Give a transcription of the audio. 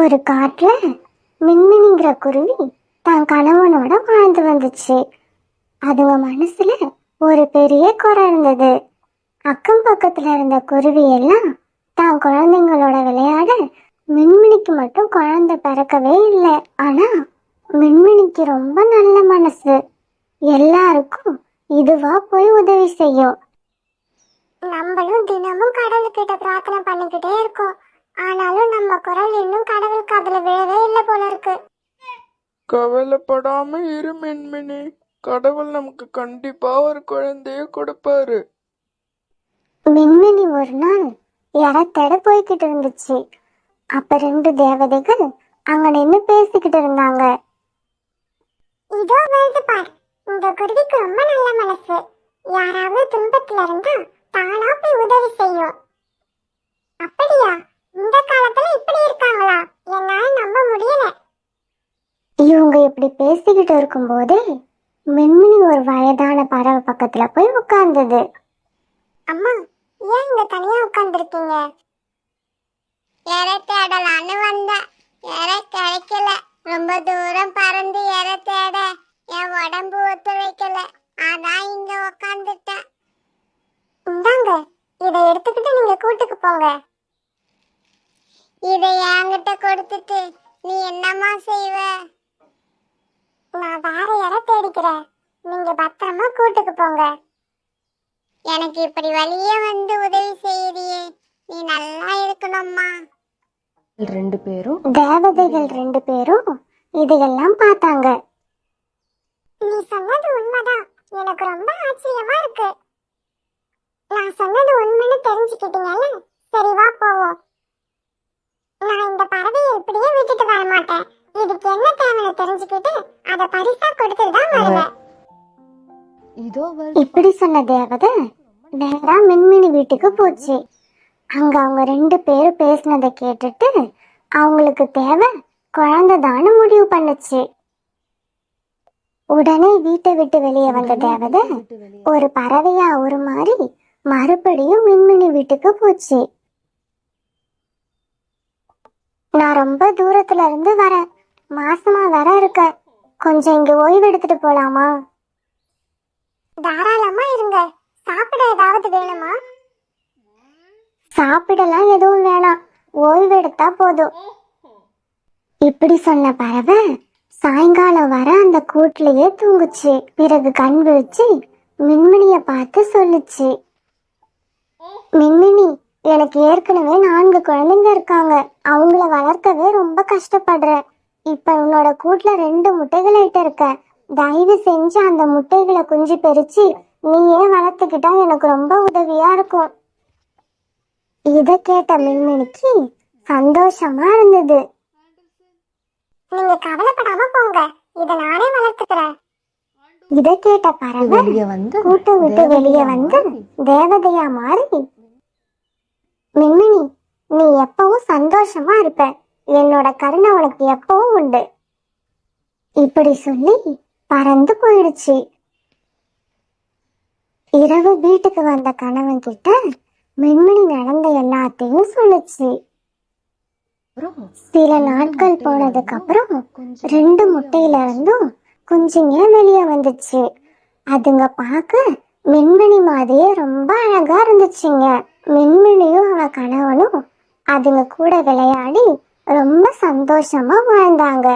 ஒரு காட்டில் மின்மினிங்கிற குருவி தான் கணவனோட வாழ்ந்து வந்துச்சு. அதுங்க மனசுல ஒரு பெரிய குறை இருந்தது. அக்கம் பக்கத்துல இருந்த குருவி எல்லாம் தான் குழந்தைங்களோட விளையாட மின்மினிக்கு மட்டும் குழந்தை பிறக்கவே இல்லை. ஆனா மின்மினிக்கு ரொம்ப நல்ல மனசு. எல்லாருக்கும் இதுவா போய் உதவி செய்யும். நம்மளும் தினமும் கடவுள்கிட்ட பிரார்த்தனை பண்ணிக்கிட்டே இருக்கோம். ஆனாலும் நம்ம குரல் இன்னும் கடவுள் காதுல விழவே இல்லை போல இருக்கு. கவலைப்படாம இரு மின்மினி. கடவுள் நமக்கு கண்டிப்பா ஒரு குழந்தைய கொடுப்பாரு. மின்மினி ஒரு நாள் இடத்தட போய்கிட்டு இருந்துச்சு. அப்ப ரெண்டு தேவதைகள் அங்க நின்னு பேசிக்கிட்டு இருந்தாங்க. இதோ வருது பார் இந்த குருவிக்கு ரொம்ப நல்ல மனசு. யாராவது துன்பத்துல இருந்தா தானா போய் உதவி செய்யும். அப்படியா? இந்த காலத்துல இப்படி இருக்காங்களா? என்னால நம்ப முடியல. இவங்க இப்படி பேசிக்கிட்டு இருக்கும்போதே மின்மினி ஒரு வயதான பறவை பக்கத்துல போய் உட்கார்ந்தது. அம்மா ஏன் இங்க தனியா உட்கார்ந்துருக்கீங்க? எற தேடலான்னு வந்தேன் எற கிடைக்கல. ரொம்ப தூரம் பறந்து எற தேட. என் உடம்பு ஒத்துழைக்கல அதான் இங்க உட்காந்துட்டேன் இந்தாங்க இதை எடுத்துக்கிட்டு நீங்க கூட்டுக்கு போங்க. இதை என்கிட்ட கொடுத்துட்டு நீ என்னம்மா செய்வ? நான் வேற இற தேடிக்கிறேன் நீங்க பத்திரமா கூட்டுக்கு போங்க. எனக்கு இப்படி வழியே வந்து உதவி செய்யறியே. நீ நல்லா இருக்கணும்மா. ரெண்டு பேரும் தேவதைகள் ரெண்டு பேரும் இதையெல்லாம் பார்த்தாங்க. நீ சொன்னது உண்மைதான். எனக்கு ரொம்ப ஆச்சரியமா இருக்கு. நான் சொன்னது உண்மைன்னு தெரிஞ்சுக்கிட்டீங்கல்ல? சரி வா போவோம். நான் இந்த பறவையை இப்படியே விட்டுட்டு வர மாட்டேன் இதுக்கு என்ன தேவைன்னு தெரிஞ்சுக்கிட்டு அதை பரிசா கொடுத்துட்டு தான் வருவேன். இதோ இப்படி சொன்ன தேவதை நேரா மின்மினி வீட்டுக்கு போச்சு. அங்க அவங்க ரெண்டு பேரும் பேசினதை கேட்டுட்டு அவங்களுக்கு தேவை குழந்தைதான்னு முடிவு பண்ணுச்சு. உடனே வீட்டை விட்டு வெளியே வந்த தேவதை ஒரு பறவையா உருமாறி மறுபடியும் மின்மினி வீட்டுக்கு போச்சு. நான் ரொம்ப தூரத்துல இருந்து வரேன். மாசமா வர இருக்க. கொஞ்சம் இங்க ஓய்வு எடுத்துட்டு போலாமா? தாராளமா இருங்க. சாப்பிட ஏதாவது வேணுமா? சாப்பிடலாம் எதுவும் வேணாம். ஓய்வு எடுத்தா போதும். இப்படி சொன்ன பறவை சாயங்காலம் வர அந்த கூட்டிலேயே தூங்குச்சு. பிறகு கண் விழிச்சு மின்மினிய பார்த்து சொல்லுச்சு. மின்மினி எனக்கு ஏற்கனவே நான்கு குழந்தைங்க இருக்காங்க. அவங்கள வளர்க்கவே ரொம்ப கஷ்டப்படுறேன். இப்ப உன்னோட கூட்டுல ரெண்டு முட்டைகள் இருக்க. தயவு செஞ்சு அந்த முட்டைகளை குஞ்சு பெரிச்சு நீயே வளர்த்துக்கிட்டா எனக்கு ரொம்ப உதவியா இருக்கும். இத கேட்ட மின்மினிக்கு சந்தோஷமா இருந்தது. நீங்க கவலைப்படாம போங்க. இத நானே வளர்த்துக்கிறேன். இத கேட்ட பறவை வந்து கூட்டை விட்டு வெளியே வந்து தேவதையா மாறி மின்மினி நீ எப்பவும் சந்தோஷமா இருப்ப. என்னோட கருணை உனக்கு எப்பவும் உண்டு. இப்படி சொல்லி பறந்து போயிடுச்சு. இரவு வீட்டுக்கு வந்த கணவன் கிட்ட மின்மினி நடந்த எல்லாத்தையும் சொல்லுச்சு. சில நாட்கள் போனதுக்கு அப்புறம் ரெண்டு முட்டையில இருந்தும் குஞ்சுங்க வெளியே வந்துச்சு. அதுங்க பார்க்க மின்மினி மாதிரியே ரொம்ப அழகா இருந்துச்சுங்க. மின்மினியும் அவ கணவனும் அதுங்க கூட விளையாடி ரொம்ப சந்தோஷமா வாழ்ந்தாங்க.